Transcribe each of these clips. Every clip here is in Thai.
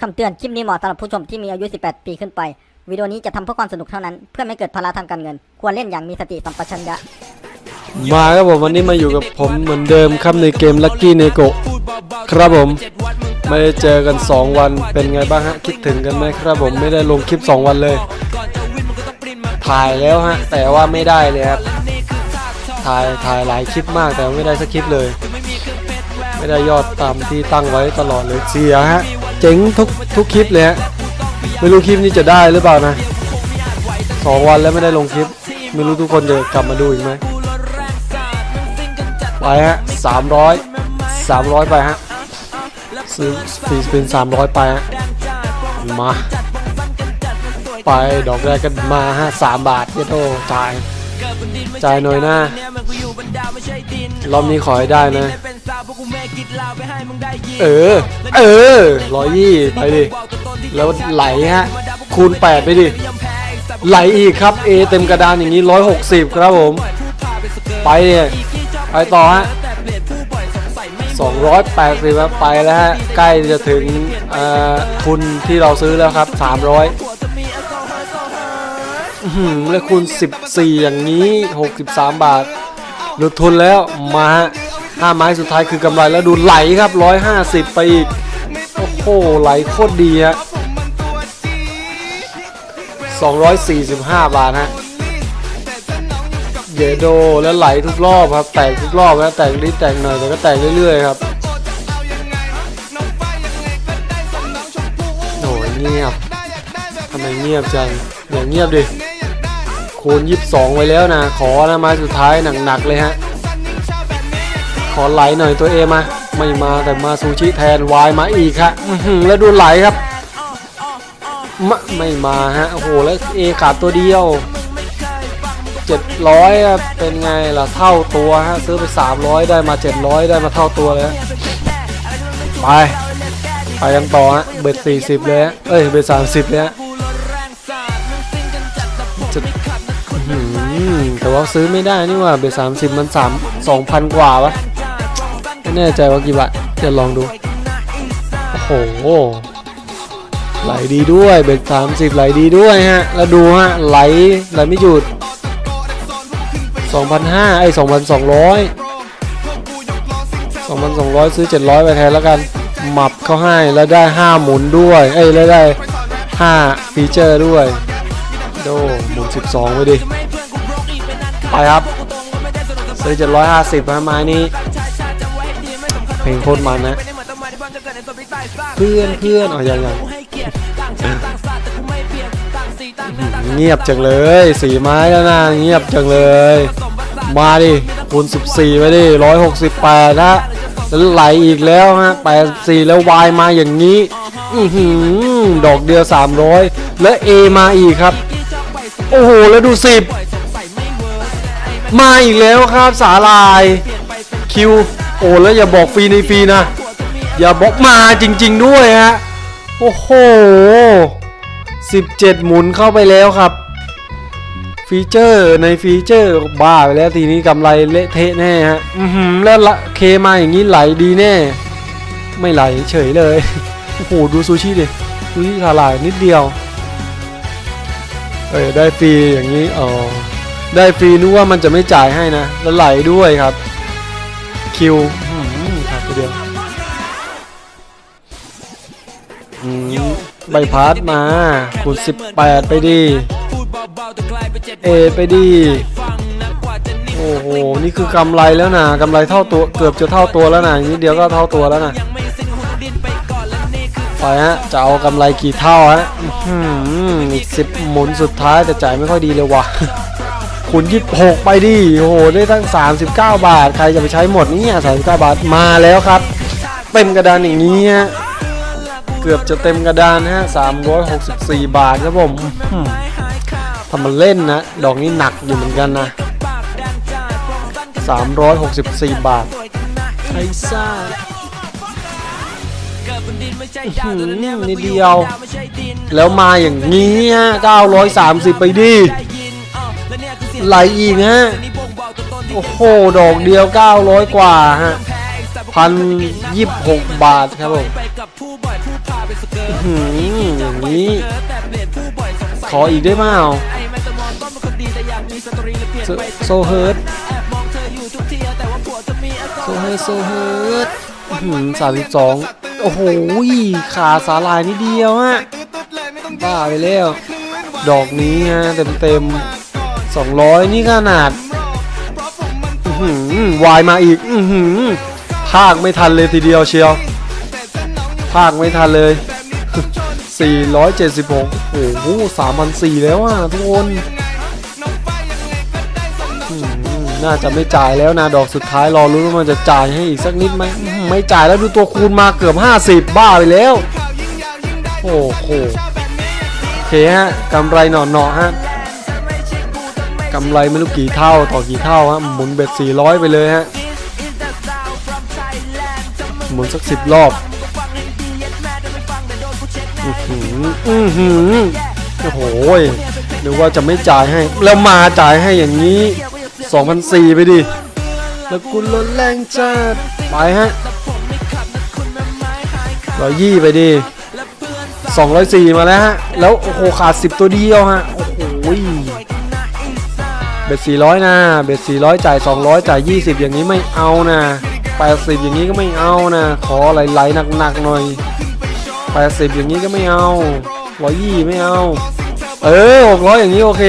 คำเตือน คลิปนี้เหมาะสำหรับผู้ชมที่มีอายุ 18 ปีขึ้นไป วิดีโอนี้จะทำเพื่อความสนุกเท่านั้น เพื่อไม่เกิดภาระทางการเงิน ควรเล่นอย่างมีสติสัมปชัญญะ มาครับผมวันนี้มาอยู่กับผมเหมือนเดิมครับในเกม Lucky n e g o ครับผม ไม่ได้เจอกัน 2 วันเป็นไงบ้างฮะ คิดถึงกันไหมครับผมไม่ได้ลงคลิป 2 วันเลย ถ่ายแล้วฮะ แต่ว่าไม่ได้เลยครับ ถ่ายถ่ายหลายคลิปมากแต่ไม่ได้สักคลิปเลย ไม่ได้ยอดตามที่ตั้งไว้ตลอดเลยเสียฮะ เจ๋งทุกทุกคลิปเลยฮะไม่รู้คลิปนี้จะได้หรือเปล่านะสองวันแล้วไม่ได้ลงคลิป ไม่รู้ทุกคนจะกลับมาดูอีกไหมไปฮะสามร้อยสามร้อยไปฮะซื้อฟรีสปินสามร้อยไปฮะมาไปดอกแรกกันมาฮะสามบาทเยโตจ่ายจ่ายหน่อยน้ารอบนี้ขอให้ได้นะ เออ เออร้อยยี่ไปดิ แล้วไหลฮะ คูณ 8 ไปดิ ไหลอีกครับ A เต็มกระดานอย่างนี้ 160 ครับผม ไปเนี่ยไปต่อฮะ280ครับไปแล้วฮะ ใกล้จะถึงเอ่อทุนที่เราซื้อแล้วครับ 300อื้อหือแล้วคูณ 14 อย่างนี้ 63 บาท หลุดทุนแล้วมาฮะ ห้าไม้สุดท้ายคือกำไรแล้วดูไหลครับ 150 ไปอีก โอ้โห ไหลโคตรดีฮะ245 บาทฮะเยโดแล้วไหลทุกรอบครับ แตกทุกรอบนะแตกนิดแตกหน่อยแต่ก็แตกเรื่อยๆครับโอ้ยเงียบทำไมเงียบจังอย่างเงียบดิคูณ22 ไว้แล้วนะ ขอนะไม้สุดท้ายหนักๆเลยฮะ อไหลหน่อยตัวเอมา ไม่มาแต่มาซูชิแทนวายมาอีกฮะแล้วดูไหลครับมไม่มาฮะโอ้โหแล้วเอขาดตัวเดียว700ครับเป็นไงล่ะเท่าตัวฮะซื้อไป300ได้มา700ได้มาเท่าตัวเลยไปไปกันต่อฮะเบ็ด40เลยฮะเอ้ยเบ็ด30เลยฮะจะแต่ว่าซื้อไม่ได้นี่ว่าเบ็ด30มัน3 2,000กว่าวะ แน่ใจว่ากี่บาทเดี๋ยวลองดู โอ้โหไหลดีด้วยเบ็ด30ไหลดีด้วยฮะ แล้วดูฮะ ไหลไหลไม่หยุด2,500ไอ้2,200 2,200 ซื้อ 700 ไปแทนแล้วกันหมับเขาให้แล้วได้ 5 หมุนด้วย เอ้ยแล้วได้ 5 ฟีเจอร์ด้วย โดหมุน 12 ไปดิ ไปครับ ซื้อ 750ฮะไม้นี้ ลงโคตรมันนะ เพื่อนเพื่อนอ๋อยังยังเงียบจังเลยสีไม้แล้วนะเงียบจังเลย มาดิคูณ14ไปดิ168นะแล้วไหลอีกแล้วฮะ84แล้ววายมาอย่างนี้อือหือดอกเดียว 300 แล้ว A มาอีกครับ โอ้โห แล้วดู 10 มาอีกแล้วครับสาลายคิว โอ้แล้วอย่าบอกฟรีในฟรีนะ อย่าบอกมาจริง ๆ ด้วยฮะ โอ้โห 17 หมุนเข้าไปแล้วครับ ฟีเจอร์ในฟีเจอร์บ้าไปแล้วทีนี้กำไรเละเทะแน่ฮะ อือหือแล้วละเคมาอย่างนี้ไหลดีแน่ ไม่ไหลเฉยเลย โอ้โห ดูซูชิดิ ซูชิทาลายนิดเดียว เออได้ฟรีอย่างนี้ อ๋อ ได้ฟรีนึกว่ามันจะไม่จ่ายให้นะ แล้วไหลด้วยครับ คิวอื้อหือขาดตัวเดียวอืมใบพัดมาคูณ18 ไปดิเอไปดิโอ้โห นี่คือกำไรแล้วนะกำไรเท่าตัว เกือบจะเท่าตัวแล้วนะนิดเดียวก็เท่าตัวแล้วนะไปฮะ จะเอากำไรกี่เท่าฮะอืมอีกสิบหมุนสุดท้ายแต่จ่ายไม่ค่อยดีเลยว่ะ คูณ26ไปดิโอ้โหได้ตั้ง 39 บาท ใครจะไปใช้หมดเนี่ย39 บาทมาแล้วครับ เต็มกระดานอย่างนี้ฮะเกือบจะเต็มกระดานฮะ364 บาทครับผมทำมันเล่นนะดอกนี้หนักอยู่เหมือนกันนะ 364 บาทไอ้ซ่าหือนิดเดียว แล้วมาอย่างนี้ฮะ930 ไปดิ ไหลอีกฮะ โอ้โห ดอกเดียว 900 กว่าฮะพันยี่สิบหกบาทครับผมหืมอย่างนี้ ขออีกได้เปล่าโซโซเฮิร์ตโซเฮิร์ตโซเฮิร์ตสามสิบสองโอ้โห ขาสาลายนิดเดียวฮะ บ้าไปแล้ว ดอกนี้ฮะเต็มเต็ม สองร้อยนี่ขนาดวายมาอีกอภาคไม่ทันเลยทีเดียวเชียว ภาคไม่ทันเลย 476 โอ้โห3,400แล้วอะทุกคน น่าจะไม่จ่ายแล้วนะ ดอกสุดท้ายรอรู้นว่ามันจะจ่ายให้อีกสักนิดไหม ไม่จ่ายแล้วดูตัวคูณมาเกือบ 50 บ้าไปแล้ว โอ้โห โอเคฮะกำไรหน่อๆฮะ กำไรไม่รู้กี่เท่าต่อกี่เท่าฮะหมุนเบ็ด 400 ไปเลยฮะหมุนสักสิบรอบอือหืออือหือโอ้โหยนึกว่าจะไม่จ่ายให้ แล้วมาจ่ายให้อย่างนี้2,004ไปดิ แล้วกุลลดแรงจัดไปฮะร้อยยี่ไปดิ204 มาแล้วฮะ แล้วโอ้โหขาด 10 ตัวเดียวฮะ โอ้โห เบ็ด400นะเบ็ด400 จ่าย 200 จ่าย 20 อย่างนี้ไม่เอานะ80 อย่างนี้ก็ไม่เอานะ ขอไหลๆหนักๆหน่อย 80 อย่างนี้ก็ไม่เอาร้อยยี่ไม่เอา เออ600อย่างนี้โอเค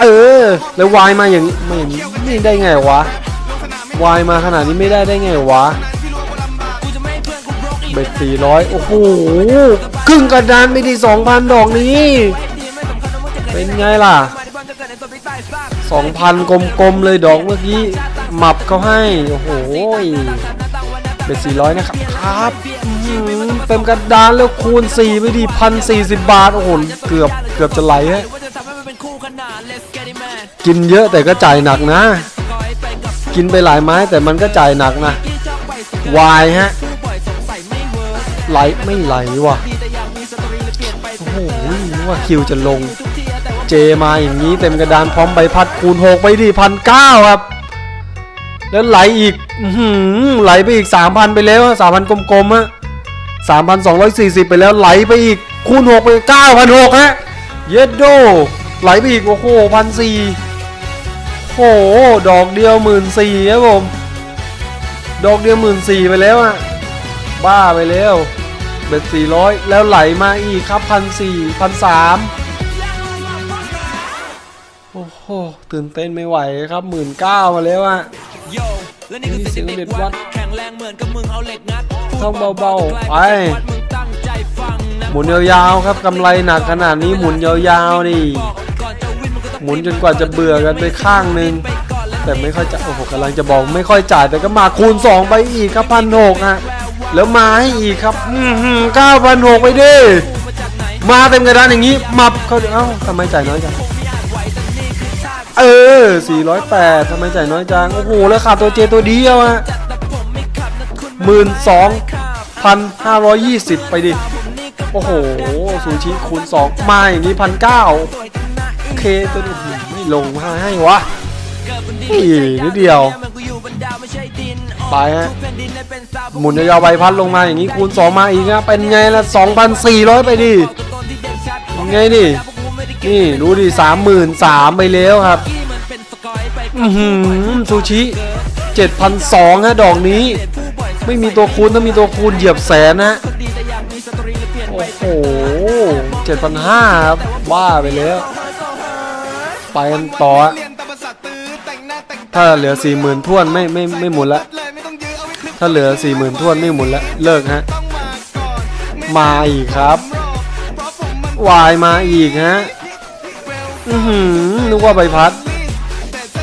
เออ แล้ววายมาอย่างนี้ไม่ไม่ได้ไงวะวายมาขนาดนี้ไม่ได้ได้ไงวะเบ็ด400โอ้โหครึ่งกระดานไปดี2,000ดอกนี้ เป็นไงล่ะ 2,000 กลมๆ เลยดอกเมื่อกี้หมับเขาให้ โอ้โหเป็น400 นะครับครับอื้อหือเต็มกระดานแล้วคูณ 4 ไปดิพันสี่สิบบาท โอ้โห เกือบเกือบจะไหลฮะกินเยอะแต่ก็จ่ายหนักนะ กินไปหลายไม้แต่มันก็จ่ายหนักนะ วายฮะ ไหลไม่ไหลว่ะ โอ้โหว่าคิวจะลง เจมาอย่างนี้เต็มกระดานพร้อมใบพัดคูณ6ไปดิพันเก้าครับ แล้วไหลอีกอไหลไปอีก 3,000 ไปแล้วสามพันกลมๆฮะ3,240ไปแล้วไหลไปอีกคูณ6ไป9,600ฮะเยดโดไหลไปอีกโอ้โหพันสี่โอ้โหดอกเดียวหมื่นสี่ครับผมดอกเดียวหมื่นสี่ไปแล้วอะบ้าไปแล้วเบ็ดสี่ร้อยแล้วไหลมาอีกครับพันสี่พันสาม ตื่นเต้นไม่ไหวครับหมื่นเก้ามาแล้วอะโยและนี่คือเสียงเด็กวัดแข็งแรงเหมือนกับมึงเอาเหล็กงัดท่องเบาๆไปวัดมึงตั้งใจฟังนะหมุนยาวๆครับกำไรหนักขนาดนี้หมุนยาวๆนี่ก่อนจะวิ่งมึงก็ต้องหมุนจนกว่าจะเบื่อกันไปข้างหนึ่งแต่ไม่ค่อยจะโอ้โหกำลังจะบอกไม่ค่อยจ่ายแต่ก็มาคูณ 2 ไปอีกครับพันหกฮะแล้วมาให้อีกครับเก้าพันหกไปดิมาเต็มกระดานอย่างนี้มับเขาเอ้าทำไมจ่ายน้อยจัง เออ 408ทำไมจ่ายน้อยจัง โอ้โห แล้วขาดตัวเจตัวเดียวฮะหมื่นสองพันห้าร้อยยี่สิบไปดิ โอ้โห ซูชิคูณ2มาอย่างนี้พันเก้าเคตัวนี้ไม่ลงมาให้วะอีนิดเดียว ไปฮะ หมุนยาวๆใบพัดลงมาอย่างนี้คูณ2มาอีกนะเป็นไงละ2,400ไปดิเป็นไงดิ นี่ดูดิ33,000ไปแล้วครับอือหือซูชิ7,200ฮะดอกนี้ ไม่มีตัวคูณถ้ามีตัวคูณเหยียบแสนนะโอ้โหเจ็ดพันห้าครับว่าไปแล้ว ไปกันต่อ ถ้าเหลือสี่หมื่นทวนไม่ไม่ไม่หมุนละถ้าเหลือสี่หมื่นทวนไม่หมุนละเลิกฮะมาอีกครับวายมาอีกฮะ อือหือนึกว่าใบพัด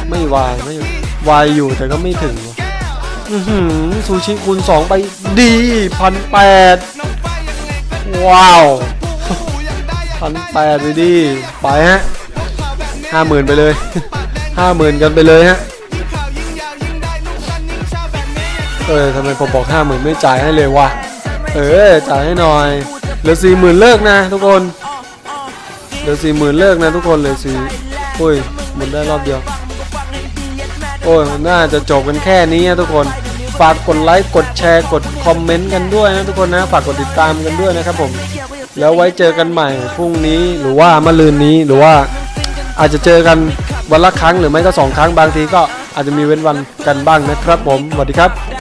ไม่วายไม่วายอยู่แต่ก็ไม่ถึง อือหือซูชิคูณสองไปดีพันแปดว้าวพันแปดไปดิไปฮะห้าหมื่นไปเลยห้าหมื่นกันไปเลยฮะเออทำไมผมบอกห้าหมื่นไม่จ่ายให้เลยวะเออจ่ายให้หน่อยเหลือสี่หมื่นเลิกนะทุกคน เหลือสี่หมื่นเลิกนะทุกคนเลือสี่โอ้ยหมุนได้รอบเดียว โอ้ยนน่าจะจบกันแค่นี้นะทุกคน ฝากกดไลค์กดแชร์กดคอมเมนต์กันด้วยนะทุกคนนะ ฝากกดติดตามกันด้วยนะครับผม แล้วไว้เจอกันใหม่พรุ่งนี้หรือว่ามะรืนนี้หรือว่าอาจจะเจอกันวันละครั้งหรือไม่ก็สองครั้งบางทีก็อาจจะมีเว้นวันกันบ้างนะครับผมสวัสดีครับ